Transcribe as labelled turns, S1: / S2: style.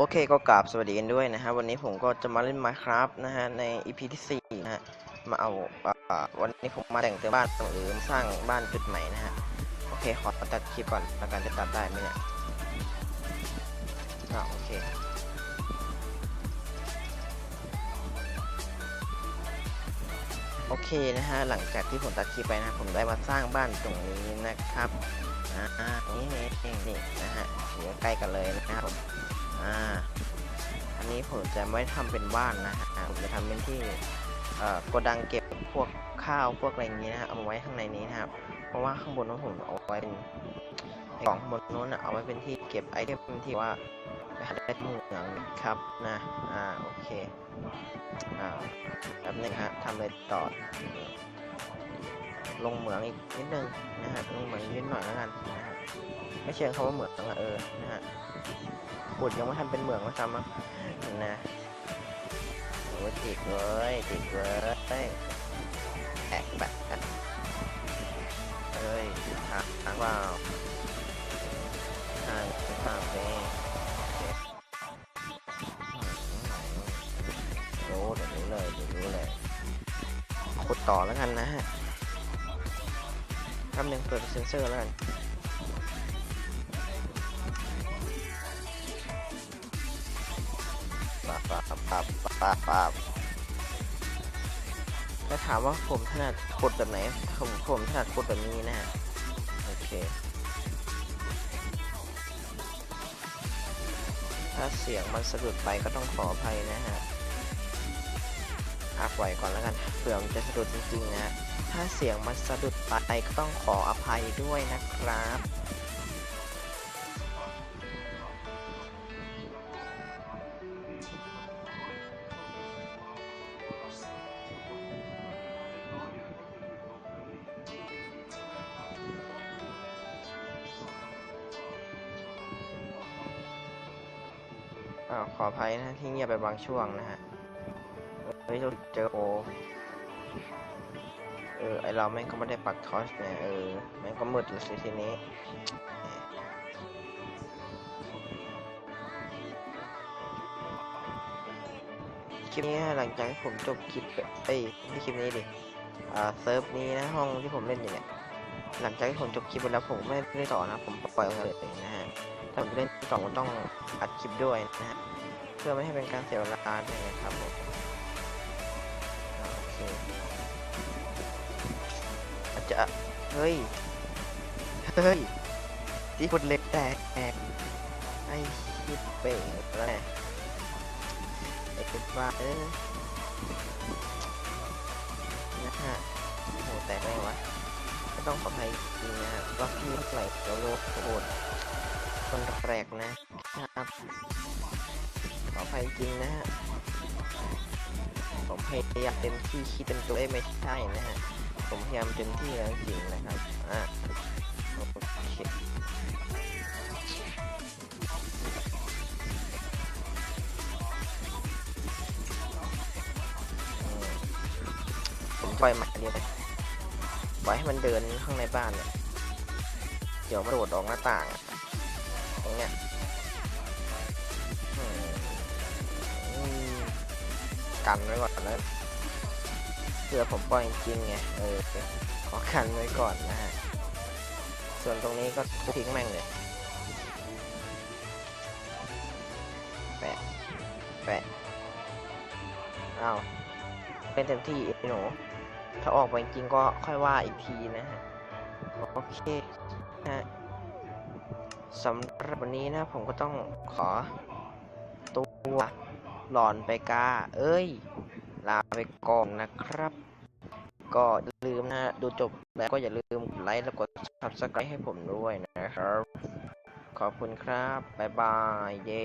S1: โอเคก็กราบสวัสดีกันด้วยนะฮะวันนี้ผมก็จะมาเล่น Minecraft นะฮะใน EP ที่4นะฮะมาเอาอาวันนี้ผมมาแต่งเติมบ้านหรือสร้างบ้านจุดใหม่นะฮะโอเคขอตัดคลิปก่อนแล้วกันจะตัดได้ไหมเนี่ยอ่าโอเคโอเคนะฮะหลังจากที่ผมตัดคลิปไปนะผมได้มาสร้างบ้านตรงนี้นะครับอ่านี่นี่นี่นะฮะอยู่ใกล้กันเลยนะครับ อ่า อันนี้ผมจะไม่ทำเป็นบ้านนะฮะผมจะทำเป็นที่เอ่อโกดังเก็บพวกข้าวพวกอะไรอย่างนี้นะฮะเอามาไว้ข้างในนี้นะครับ เพราะว่าข้างบนนั้นผมเอาไว้เป็นไอ้กล่องบนนู้นนะเอาไว้เป็นที่เก็บไอเทมที่ว่าไปหาได้ที่เหมืองครับนะ อ่า โอเคอ่าแป๊บนึงฮะทำเลยต่อ ลงเหมืองอีกนิดนึงนะฮะ ลงเหมืองนิดหน่อยแล้วกันนะฮะไม่เชิงคำว่าเหมืองอะเออ นะฮะ ขุดยังไม่ทันเป็นเหมืองมาทำอะนะโอ้ติดเลยติดเลยแอกแบบเอ้ยทางทางเปล่าทางทางเป้รู้เดี๋ยวรู้เลยเดี๋ยวรู้เลยขุดต่อแล้วกันนะฮะแป๊บนึงเปิดเซนเซอร์แล้วกัน ปับปับปับปับปับปับถ้าถามว่าผมถนัดกดแบบไหน ผมผมถนัดกดแบบนี้นะฮะโอเค ถ้าเสียงมันสะดุดไปก็ต้องขออภัยนะฮะอาปล่อยก่อนแล้วกัน เผื่อมันจะสะดุดจริงๆนะ ถ้าเสียงมันสะดุดไปก็ต้องขออภัยด้วยนะครับ อขออภัยนะที่เงียบไปบางช่วงนะฮะ เฮ้ยเราเจอโอเออไอเราแม่งก็ไม่ได้ปักทอสเนี่ยเออแม่งก็มืดเลยสิทีนี้คลิปนี้หลังจากที่ผมจบคลิปไปเอ้ยไม่คลิปนี้ดิอ่าเซิร์ฟนี้นะห้องที่ผมเล่นอยู่เนี่ยหลังจากที่ผมจบคลิปไปแล้วผมไม่ได้ต่อนะ ผมปล่อยเลยนะฮะถ้าผมเล่น ต่อผมต้องอัดคลิปด้วยนะฮะเพื่อไม่ให้เป็นการเสียเวลาด้วยนะครับผมโอเคอาจจะเฮ้ยเฮ้ยที่คนเล็กแตกแตกไอ้ชิบเป๋งแล้วแหละไอ้เป็นบ้าเออนะฮะโหแตกได้ไงวะก็ต้องขออภัยจริงนะฮะรอบที่เท่ไหร่เดี๋ยวโลกโคตร คนแรกนะครับขออภัยจริงนะฮะผมพยายามเต็มที่คิดเต็มตัวเอ้ยไม่ใช่นะฮะผมพยายามเต็มที่แล้วจริงนะครับอะโอเคผมปล่อยหมาเดียวไปปล่อยให้มันเดินข้างในบ้านเนี่ย เดี๋ยวมาโดดออกหน้าต่าง องเนี้ยกันไว้ก่อนแล้วเพื่อผมปล่อยจริงไงเออขอกันไว้ก่อนนะฮะส่วนตรงนี้ก็ทิ้งแม่งเลยแปะแปะเอ้าเป็นเต็มที่ไอ้หนูถ้าออกไปจริงก็ค่อยว่าอีกทีนะฮะโอเคฮะ สำหรับวันนี้นะผมก็ต้องขอตัวหลอนไปกา เอ้ย ลาไปก่อนนะครับ ก็อย่าลืมนะดูจบแล้วก็อย่าลืมกดไลค์แล้วกด subscribe ให้ผมด้วยนะครับ ขอบคุณครับ บ๊ายบาย เย้